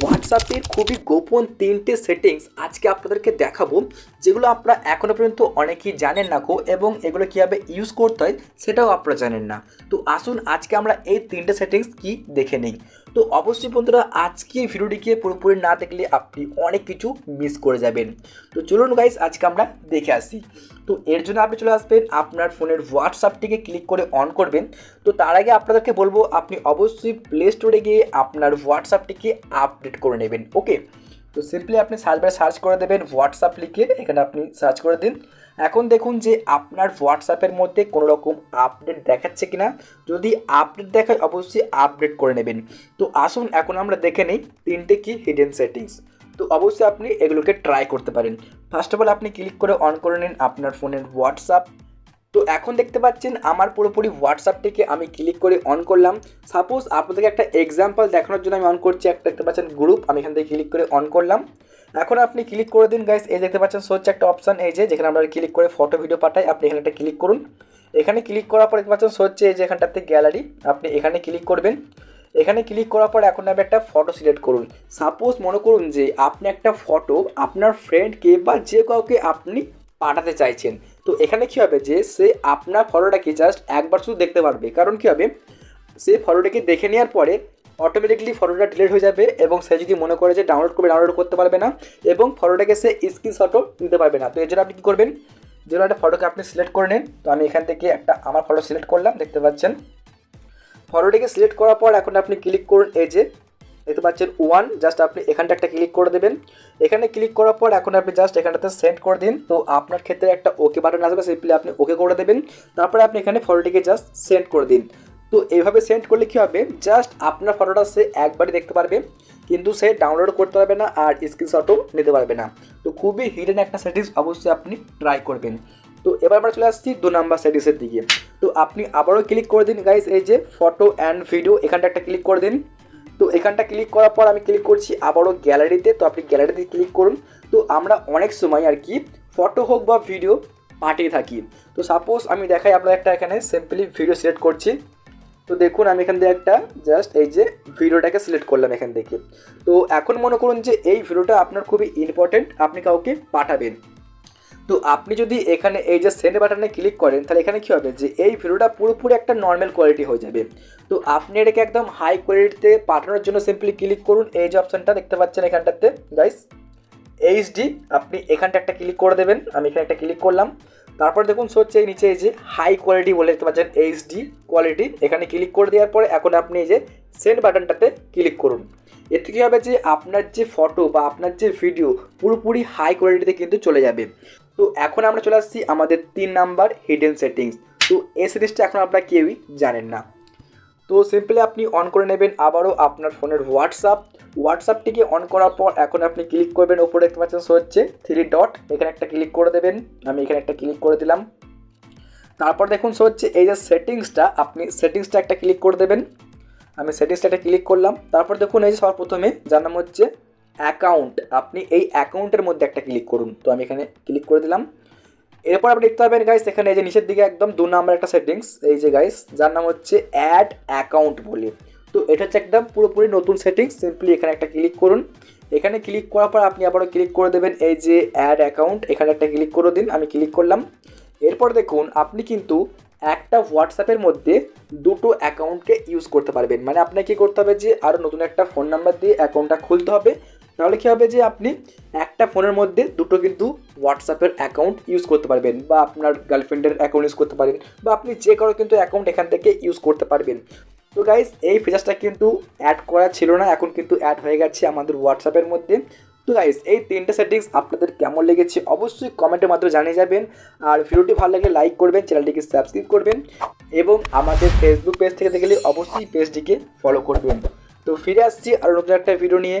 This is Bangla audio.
Wow. হোয়াটসঅ্যাপের খুবই গোপন তিনটে সেটিংস আজকে আপনাদেরকে দেখাবো, যেগুলো আপনারা এখনও পর্যন্ত অনেকেই জানেন না কো এবং এগুলো কীভাবে ইউজ করতে হয় সেটাও আপনারা জানেন না। তো আসুন, আজকে আমরা এই তিনটে সেটিংস কি দেখে নিই। তো অবশ্যই বন্ধুরা, আজকে ভিডিওটিকে পুরোপুরি না দেখলে আপনি অনেক কিছু মিস করে যাবেন। তো চলুন গাইস আজকে আমরা দেখে আসি। তো এর জন্য আপনি চলে আসবেন, আপনার ফোনের হোয়াটসঅ্যাপটিকে ক্লিক করে অন করবেন। তো তার আগে আপনাদেরকে বলব, আপনি অবশ্যই প্লে স্টোরে গিয়ে আপনার হোয়াটসঅ্যাপটিকে আপডেট করে নেবেন ওকে তো সিম্পলি আপনি সার্চ বারে সার্চ করে দেবেন হোয়াটসঅ্যাপ লিখে, এখানে আপনি সার্চ করে দিন। এখন দেখুন যে আপনার হোয়াটসঅ্যাপের মধ্যে কোনো রকম আপডেট দেখাচ্ছে কিনা। যদি আপডেট দেখায়, অবশ্যই আপডেট করে নেবেন। তো আসুন, এখন আমরা দেখে নিই তিনটে কি হিডেন সেটিংস তো অবশ্যই আপনি এগুলোকে ট্রাই করতে পারেন। ফার্স্ট অফ অল আপনি ক্লিক করে অন করে নিন আপনার ফোনের হোয়াটসঅ্যাপ তো এখন দেখতে পাচ্ছেন আমার পুরোপুরি হোয়াটসঅ্যাপটিকে আমি ক্লিক করে অন করলাম। সাপোজ আপনাদেরকে একটা এক্সাম্পল দেখানোর জন্য আমি অন করছি। একটা দেখতে পাচ্ছেন গ্রুপ আমি এখান থেকে ক্লিক করে অন করলাম। এখন আপনি ক্লিক করে দিন গাইস এই দেখতে পাচ্ছেন সো হচ্ছে একটা অপশান এই যে যেখানে আমরা ক্লিক করে ফটো ভিডিও পাঠাই, আপনি এখানে একটা ক্লিক করুন। এখানে ক্লিক করার পর দেখতে পাচ্ছেন সো হচ্ছে এই যে এখানটাতে গ্যালারি আপনি এখানে ক্লিক করবেন। এখানে ক্লিক করার পর এখন আপনি একটা ফটো সিলেক্ট করুন। সাপোজ মনে করুন যে আপনি একটা ফটো আপনার ফ্রেন্ডকে বা যে কাউকে আপনি পাঠাতে চাইছেন। তো এখানে কী হবে যে সে আপনার ফটোটাকে জাস্ট একবার শুধু দেখতে পারবে। কারণ কী হবে? সে ফটোটাকে দেখে নেওয়ার পরে অটোমেটিকলি ফটোটা ডিলিট হয়ে যাবে এবং সে যদি মনে করে যে ডাউনলোড করবে ডাউনলোড করতে পারবে না এবং ফটোটাকে সে স্ক্রিনশটও নিতে পারবে না। তো এর জন্য আপনি কী করবেন? যেন একটা ফটোকে আপনি সিলেক্ট করে নিন। তো আমি এখান থেকে একটা আমার ফটো সিলেক্ট করলাম, দেখতে পাচ্ছেন। ফটোটিকে সিলেক্ট করার পর এখন আপনি ক্লিক করুন এই যে দেখতে পাচ্ছেন ওয়ান জাস্ট আপনি এখানটা একটা ক্লিক করে দেবেন। এখানে ক্লিক করার পর এখন আপনি জাস্ট এখানটাতে সেন্ড করে দিন। তো আপনার ক্ষেত্রে একটা ওকে বাটন আসবে সিম্পলি আপনি ওকে করে দেবেন। তারপরে আপনি এখানে ফটোটিকে জাস্ট সেন্ড করে দিন। তো এইভাবে সেন্ড করলে কী হবে? জাস্ট আপনার ফটোটা সে একবারই দেখতে পারবে, কিন্তু সে ডাউনলোড করতে পারবে না আর স্ক্রিনশটও নিতে পারবে না। তো খুবই হিডেন একটা সেটিংস অবশ্যই আপনি ট্রাই করবেন। তো এবার আমরা চলে আসছি দু নাম্বার সেটিংসের দিকে। তো আপনি আবারও ক্লিক করে দিন গাইস এই যে ফটো অ্যান্ড ভিডিও এখানটা একটা ক্লিক করে দিন। তো এখানটা ক্লিক করার পর আমি ক্লিক করছি আবারও গ্যালারিতে তো আপনি গ্যালারিতে ক্লিক করুন। তো আমরা অনেক সময় আর কি ফটো হোক বা ভিডিও পাঠিয়ে থাকি। তো সাপোজ আমি দেখাই আপনার একটা এখানে সিম্পলি ভিডিও সিলেক্ট করছি। তো দেখুন আমি এখান থেকে একটা জাস্ট এই যে ভিডিওটাকে সিলেক্ট করলাম এখান থেকে। তো এখন মনে করুন যে এই ভিডিওটা আপনার খুবই ইম্পর্টেন্ট আপনি কাউকে পাঠাবেন। তো আপনি যদি এখানে এই যে সেন্ড বাটনে ক্লিক করেন, তাহলে এখানে কী হবে? যে এই ভিডিওটা পুরোপুরি একটা নর্মাল কোয়ালিটি হয়ে যাবে। তো আপনি এটাকে একদম হাই কোয়ালিটিতে পাঠানোর জন্য সিম্পলি ক্লিক করুন। এই যে অপশানটা দেখতে পাচ্ছেন এখানটাতে গাইস এইচডি আপনি এখানটা একটা ক্লিক করে দেবেন। আমি এখানে একটা ক্লিক করলাম। তারপর দেখুন হচ্ছে এই নিচে এই যে হাই কোয়ালিটি বলে দেখতে পাচ্ছেন এইচডি কোয়ালিটি এখানে ক্লিক করে দেওয়ার পরে এখন আপনি এই যে সেন্ড বাটনটাতে ক্লিক করুন। এতে কী হবে যে আপনার যে ফটো বা আপনার যে ভিডিও পুরোপুরি হাই কোয়ালিটিতে কিন্তু চলে যাবে। তো এখন আমরা চলে আসছি আমাদের তিন নাম্বার হিডেন সেটিংস তো এই সিরিজটা এখন আপনারা কেউই জানেন না। তো সিম্পলি আপনি অন করে নেবেন আবারও আপনার ফোনের হোয়াটসঅ্যাপ হোয়াটসঅ্যাপটিকে অন করার পর এখন আপনি ক্লিক করবেন ওপরে দেখতে পাচ্ছেন শো হচ্ছে থ্রি ডট এখানে একটা ক্লিক করে দেবেন, আমি এখানে একটা ক্লিক করে দিলাম। তারপর দেখুন শো হচ্ছে এই যে সেটিংসটা আপনি সেটিংসটা একটা ক্লিক করে দেবেন। আমি সেটিংসটা একটা ক্লিক করলাম। তারপর দেখুন এই যে সবার প্রথমে যার নাম হচ্ছে অ্যাকাউন্ট, আপনি এই অ্যাকাউন্টের মধ্যে একটা ক্লিক করুন। তো আমি এখানে ক্লিক করে দিলাম। এরপর আপনি দেখতে পাবেন গাইস এখানে এই যে নিচের দিকে একদম দু নাম্বার একটা সেটিংস এই যে গাইস যার নাম হচ্ছে অ্যাড অ্যাকাউন্ট বলে। তো এটা হচ্ছে একদম পুরোপুরি নতুন সেটিংস সিম্পলি এখানে একটা ক্লিক করুন। এখানে ক্লিক করার পর আপনি আবারও ক্লিক করে দেবেন, এই যে অ্যাড অ্যাকাউন্ট এখানে একটা ক্লিক করে দিন, আমি ক্লিক করলাম। এরপর দেখুন, আপনি কিন্তু একটা হোয়াটসঅ্যাপের মধ্যে দুটো অ্যাকাউন্টকে ইউজ করতে পারবেন। মানে আপনাকে কী করতে হবে যে আরও নতুন একটা ফোন নাম্বার দিয়ে অ্যাকাউন্টটা খুলতে হবে। তাহলে কী হবে যে আপনি একটা ফোনের মধ্যে দুটো কিন্তু হোয়াটসঅ্যাপের অ্যাকাউন্ট ইউজ করতে পারবেন বা আপনার গার্লফ্রেন্ডের অ্যাকাউন্ট ইউজ করতে পারবেন বা আপনি যে কারও কিন্তু অ্যাকাউন্ট এখান থেকে ইউজ করতে পারবেন। তো গাইস এই ফিচার্সটা কিন্তু অ্যাড করা ছিল না, এখন কিন্তু অ্যাড হয়ে গেছে আমাদের হোয়াটসঅ্যাপের মধ্যে। তো গাইস এই তিনটে সেটিংস আপনাদের কেমন লেগেছে অবশ্যই কমেন্টের মাধ্যমে জানিয়ে যাবেন। আর ভিডিওটি ভালো লাগলে লাইক করবেন চ্যানেলটিকে সাবস্ক্রাইব করবেন এবং আমাদের ফেসবুক পেজ থেকে দেখলে অবশ্যই পেজটিকে ফলো করবেন। তো ফিরে আসছি আর নতুন একটা ভিডিও নিয়ে।